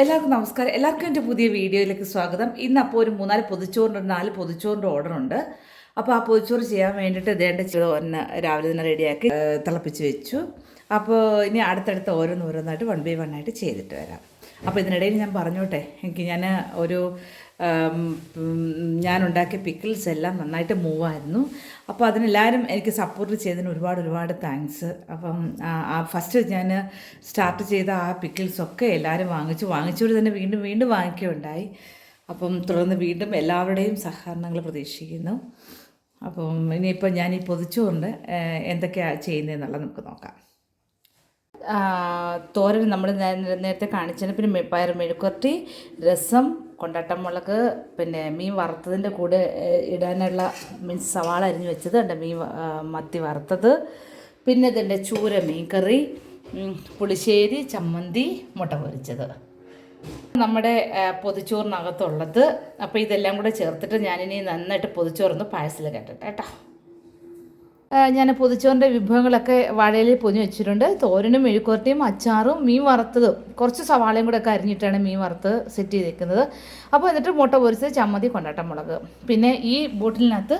എല്ലാവർക്കും നമസ്കാരം. എല്ലാവർക്കും എന്റെ പുതിയ വീഡിയോയിലേക്ക് സ്വാഗതം. ഇന്ന് അപ്പോൾ ഒരു മൂന്നാൽ പൊതിച്ചോറിന്റെ നാല് പൊതിച്ചോറിന്റെ ഓർഡർ ഉണ്ട്. അപ്പോൾ ആ പൊതിച്ചോറ് ചെയ്യാൻ വേണ്ടിയിട്ട് ഇതേണ്ട ഒന്ന് രാവിലെ തന്നെ റെഡിയാക്കി തിളപ്പിച്ച് വെച്ചു. അപ്പോൾ ഇനി അടുത്തടുത്ത് ഓരോന്ന് ഓരോന്നായിട്ട് വൺ ബൈ വൺ ആയിട്ട് ചെയ്തിട്ട് വരാം. അപ്പോൾ ഇതിനിടയിൽ ഞാൻ പറഞ്ഞോട്ടെ എനിക്ക് ഞാൻ ഒരു ഉണ്ടാക്കിയ പിക്കിൾസ് എല്ലാം നന്നായിട്ട് മൂവായിരുന്നു അപ്പോൾ അതിനെല്ലാവരും എനിക്ക് സപ്പോർട്ട് ചെയ്തതിന് ഒരുപാട് ഒരുപാട് താങ്ക്സ് അപ്പം ആ- ഫസ്റ്റ് ഞാൻ സ്റ്റാർട്ട് ചെയ്ത ആ പിക്കിൾസൊക്കെ എല്ലാവരും വാങ്ങിച്ചു. വാങ്ങിച്ചവർ തന്നെ വീണ്ടും വീണ്ടും വാങ്ങിക്കുകയുണ്ടായി. അപ്പം തുടർന്ന് വീണ്ടും എല്ലാവരുടെയും സഹകരണങ്ങൾ പ്രതീക്ഷിക്കുന്നു. അപ്പം ഇനിയിപ്പോൾ ഞാൻ ഈ പൊതിച്ചുകൊണ്ട് എന്തൊക്കെയാണ് ചെയ്യുന്നതെന്നുള്ളത് നമുക്ക് നോക്കാം. തോരൻ നമ്മൾ നേരത്തെ കാണിച്ചതിന് പിന്നെ പയർ മെഴുക്കുരട്ടി രസം കൊണ്ടാട്ടമുളക് പിന്നെ മീൻ വറുത്തതിന്റെ കൂടെ ഇടാനുള്ള മീൻസ് സവാള അരിഞ്ഞ് വെച്ചത് ഉണ്ട് മീൻ മത്തി വറുത്തത്. പിന്നെ ഇതിന്റെ ചൂര മീൻ കറി പുളിശ്ശേരി ചമ്മന്തി മുട്ട പൊരിച്ചത്. നമ്മുടെ പൊതിച്ചോറിനകത്തുള്ളത്. അപ്പോൾ ഇതെല്ലാം കൂടെ ചേർത്തിട്ട് ഞാനിനി നന്നായിട്ട് പൊതിച്ചോറൊന്ന് പായസത്തിൽ കെട്ടട്ടെ കേട്ടോ. ഞാൻ പൊതിച്ചോറിന്റെ വിഭവങ്ങളൊക്കെ വാഴയിൽ പൊതിഞ്ഞ് വെച്ചിട്ടുണ്ട്. തോരനും മെഴുക്കുവരട്ടിയും അച്ചാറും മീൻ വറുത്തതും. കുറച്ച് സവാളയും കൂടെ ഒക്കെ അരിഞ്ഞിട്ടാണ് മീൻ വറുത്ത് സെറ്റ് ചെയ്തേക്കുന്നത്. അപ്പോൾ എന്നിട്ട് മുട്ട പൊരിച്ചത് ചമ്മതി കൊണ്ടാട്ടം മുളക്. പിന്നെ ഈ ബോട്ടിലിനകത്ത്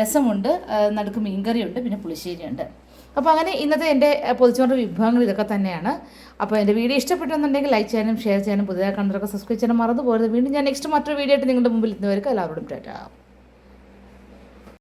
രസമുണ്ട്. നടുക്ക് മീൻകറിയുണ്ട് പിന്നെ പുളിശ്ശേരിയുണ്ട്. അപ്പോൾ അങ്ങനെ ഇന്നത്തെ എന്റെ പൊതിച്ചോറിന്റെ വിഭവങ്ങൾ ഇതൊക്കെ തന്നെയാണ്. അപ്പോൾ എന്റെ വീഡിയോ ഇഷ്ടപ്പെട്ടെന്നുണ്ടെങ്കിൽ ലൈക്ക് ചെയ്യാനും ഷെയർ ചെയ്യാനും പുതിയതായി കണ്ടതൊക്കെ സബ്സ്ക്രൈബ് ചെയ്യാനും മറന്നു പോകരുത്. വീണ്ടും ഞാൻ നെക്സ്റ്റ് മറ്റൊരു വീഡിയോ ആയിട്ട് നിങ്ങളുടെ മുമ്പിൽ എത്തുന്നവർക്ക് എല്ലാവരോടും ടാറ്റാ.